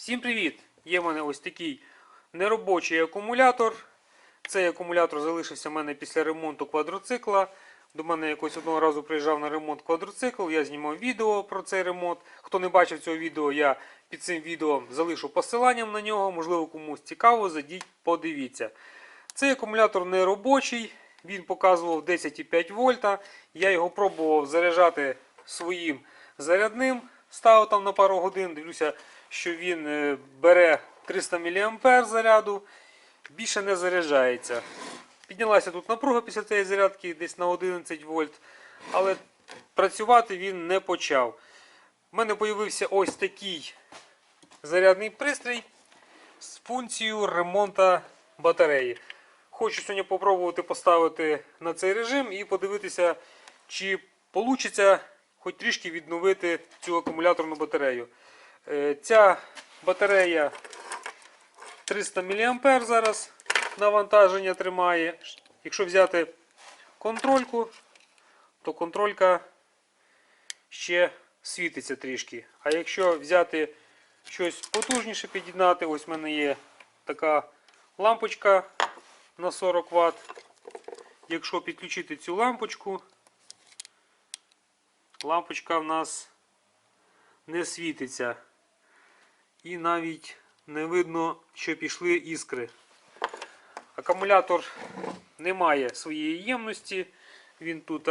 Всім привіт! Є в мене ось такий неробочий акумулятор. Цей акумулятор залишився в мене після ремонту квадроцикла. До мене якось одного разу приїжджав на ремонт квадроцикл. Я знімав відео про цей ремонт. Хто не бачив цього відео, я під цим відео залишу посиланням на нього. Можливо, комусь цікаво, зайдіть, подивіться. Цей акумулятор не робочий, він показував 10,5 вольта. Я його пробував заряджати своїм зарядним. Ставив там на пару годин, дивлюся, що він е, бере 300 мА заряду, більше не заряджається. Піднялася тут напруга після цієї зарядки десь на 11 вольт, але працювати він не почав. У мене з'явився ось такий зарядний пристрій з функцією ремонту батареї. Хочу сьогодні спробувати поставити на цей режим і подивитися, чи вийде хоч трішки відновити цю акумуляторну батарею. Е, Ця батарея 300 мА зараз навантаження тримає. Якщо взяти контрольку, то контролька ще світиться трішки. А якщо взяти щось потужніше під'єднати, ось в мене є така лампочка на 40 Вт. Якщо підключити цю лампочку, лампочка в нас не світиться. І навіть не видно, що пішли іскри. Акумулятор не має своєї ємності. Він тут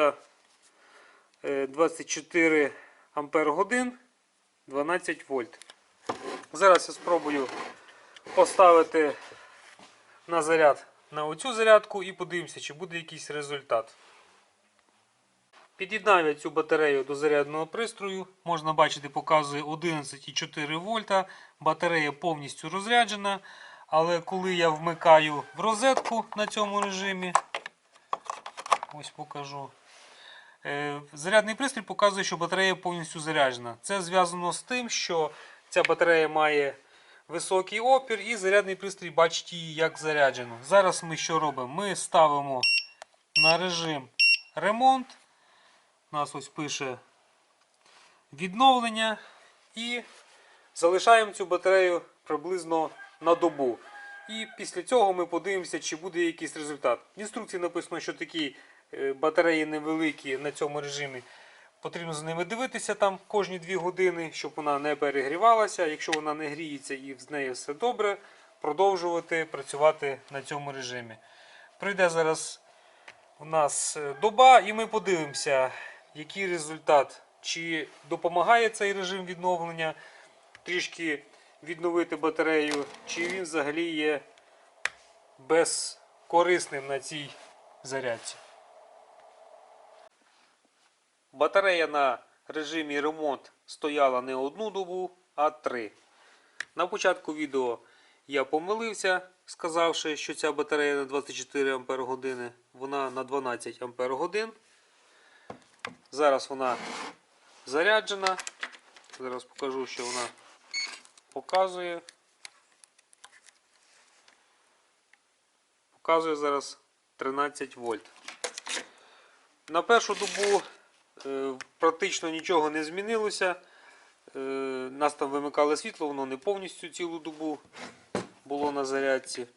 е, 24 ампер годин 12 вольт. Зараз я спробую поставити на заряд на оцю зарядку і подивимося, чи буде якийсь результат. Під'єднав я цю батарею до зарядного пристрою. Можна бачити, показує 11,4 вольта. Батарея повністю розряджена. Але коли я вмикаю в розетку на цьому режимі, ось покажу. е, Зарядний пристрій показує, що батарея повністю заряджена. Це зв'язано з тим, що ця батарея має високий опір і зарядний пристрій бачить її як заряджену. Зараз ми що робимо? Ми ставимо на режим ремонт. У нас ось пише відновлення і залишаємо цю батарею приблизно на добу. І після цього ми подивимося, чи буде якийсь результат. В інструкції написано, що такі е, батареї невеликі на цьому режимі. Потрібно за ними дивитися там кожні 2 години, щоб вона не перегрівалася. Якщо вона не гріється і з нею все добре, продовжувати працювати на цьому режимі. Прийде зараз у нас е, доба, і ми подивимося, який результат. Чи допомагає цей режим відновлення трішки відновити батарею, чи він взагалі є безкорисним на цій зарядці. Батарея на режимі ремонт стояла не одну добу, а три. На початку відео я помилився, сказавши, що ця батарея на 24 Ампер години, вона на 12 Ампер годин. Зараз вона заряджена. Зараз покажу, що вона показує. Показує зараз 13 вольт. На першу добу е, практично нічого не змінилося. Е, нас там вимикали світло, воно не повністю цілу добу було на зарядці.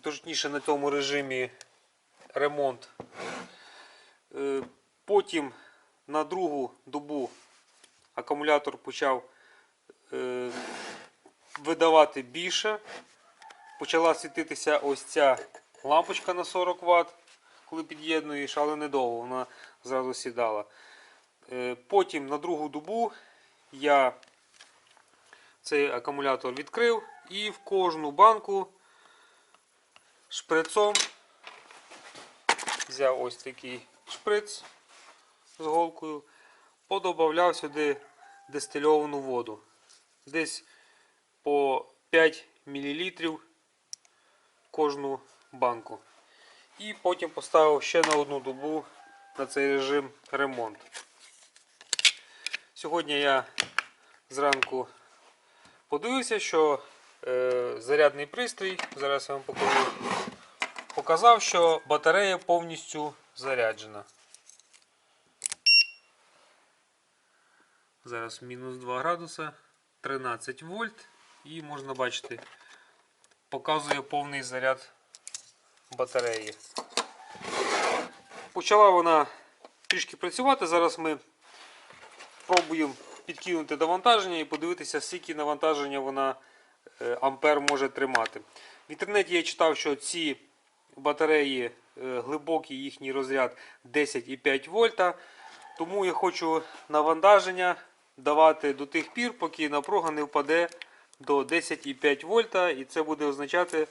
Точніше на тому режимі ремонт. Е, потім на другу добу акумулятор почав е, видавати більше. Почала світитися ось ця лампочка на 40 Вт, коли під'єднуєш, але недовго вона зразу сідала. Е, Потім на другу добу я цей акумулятор відкрив і в кожну банку шприцом взяв ось такий шприц з голкою, подобавляв сюди дистильовану воду. Десь по 5 мл кожну банку. І потім поставив ще на одну добу на цей режим ремонт. Сьогодні я зранку подивився, що е, зарядний пристрій, зараз я вам покажу, показав, що батарея повністю заряджена. Зараз мінус 2 градуса, 13 вольт. І можна бачити, показує повний заряд батареї. Почала вона трішки працювати. Зараз ми пробуємо підкинути навантаження і подивитися, скільки навантаження вона е, ампер може тримати. В інтернеті я читав, що ці батареї е, глибокий їхній розряд 10,5 вольта. Тому я хочу навантаження давати до тих пір, поки напруга не впаде до 10,5 вольта. І це буде означати,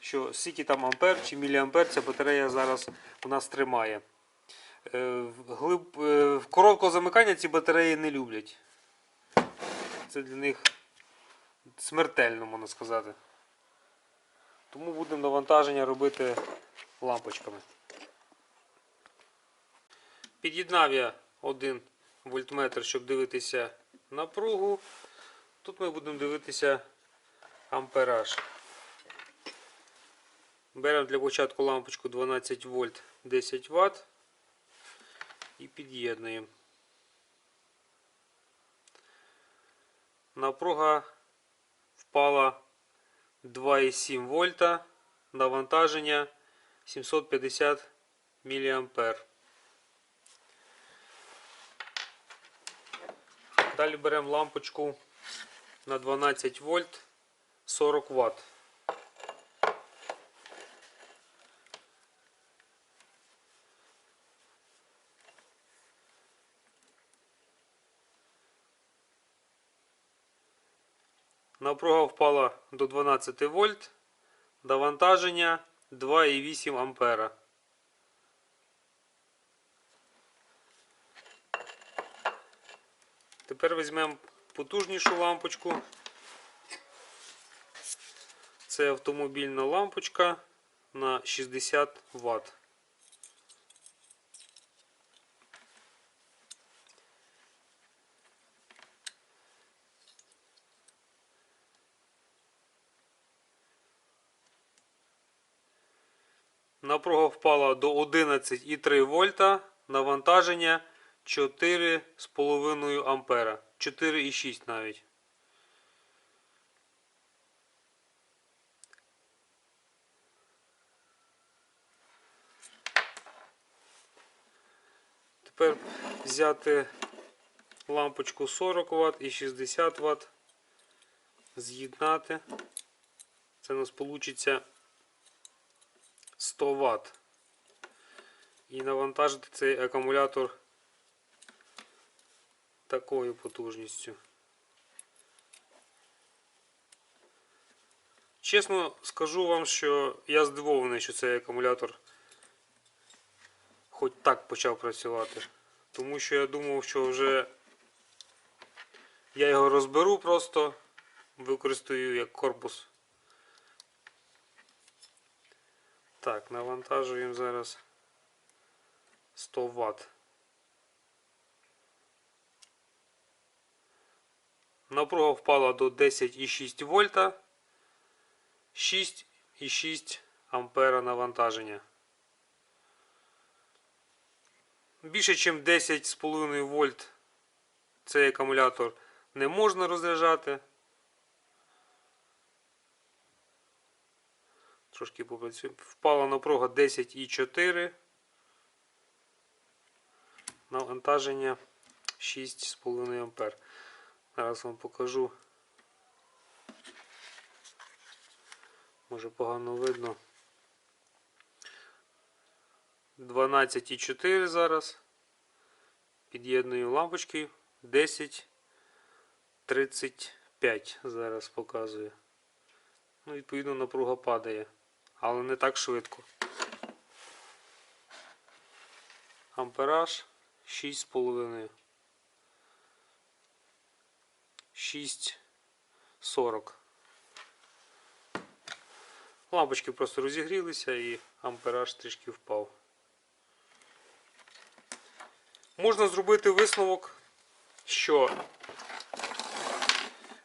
що скільки там ампер чи міліампер ця батарея зараз у нас тримає. Е, в е, Короткого замикання ці батареї не люблять. Це для них смертельно, можна сказати. Тому будемо навантаження робити лампочками. Під'єднав я один вольтметр, щоб дивитися напругу. Тут ми будемо дивитися ампераж. Беремо для початку лампочку 12 вольт 10 Вт і під'єднуємо. Напруга впала 2,7 вольта, навантаження 750 мА. Далі беремо лампочку на 12 вольт 40 Вт. Напруга впала до 12 вольт. Навантаження 2,8 ампера. Тепер візьмемо потужнішу лампочку. Це автомобільна лампочка на 60 Вт. Напруга впала до 11,3 вольта. Навантаження 4,5 ампера. 4,6 навіть. Тепер взяти лампочку 40 Вт і 60 Вт. З'єднати. Це у нас вийде 100 Вт. І навантажити цей акумулятор такою потужністю. Чесно скажу вам, що я здивований, що цей акумулятор хоч так почав працювати. Тому що я думав, що вже я його розберу просто, використаю як корпус. Так, навантажуємо зараз 100 Вт. Напруга впала до 10,6 вольта. 6,6 ампера навантаження. Більше, ніж 10,5 вольт цей акумулятор не можна розряджати. Трошки попрацюємо. Впала напруга 10,4. Навантаження 6,5 ампер. Зараз вам покажу. Може погано видно. 12,4 зараз. Під'єдную лампочки. 10,35 зараз показує. Ну, відповідно, напруга падає. Але не так швидко. Ампераж 6,5. 6,40. Лампочки просто розігрілися і ампераж трішки впав. Можна зробити висновок, що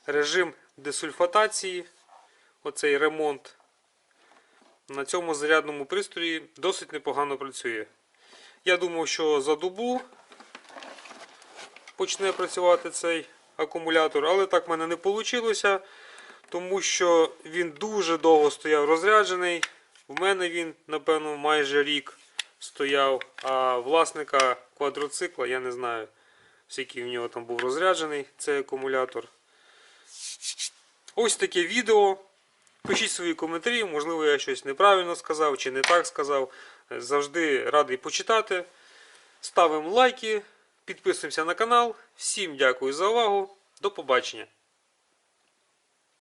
режим десульфатації, оцей ремонт, на цьому зарядному пристрої досить непогано працює. Я думав, що за добу почне працювати цей акумулятор, але так в мене не вийшло, тому що він дуже довго стояв розряджений. В мене він, напевно, майже рік стояв, а власника квадроцикла я не знаю, скільки в нього там був розряджений цей акумулятор. Ось таке відео. Пишіть свої коментарі, можливо, я щось неправильно сказав чи не так сказав. Завжди радий почитати. Ставимо лайки, підписуємося на канал. Всім дякую за увагу. До побачення.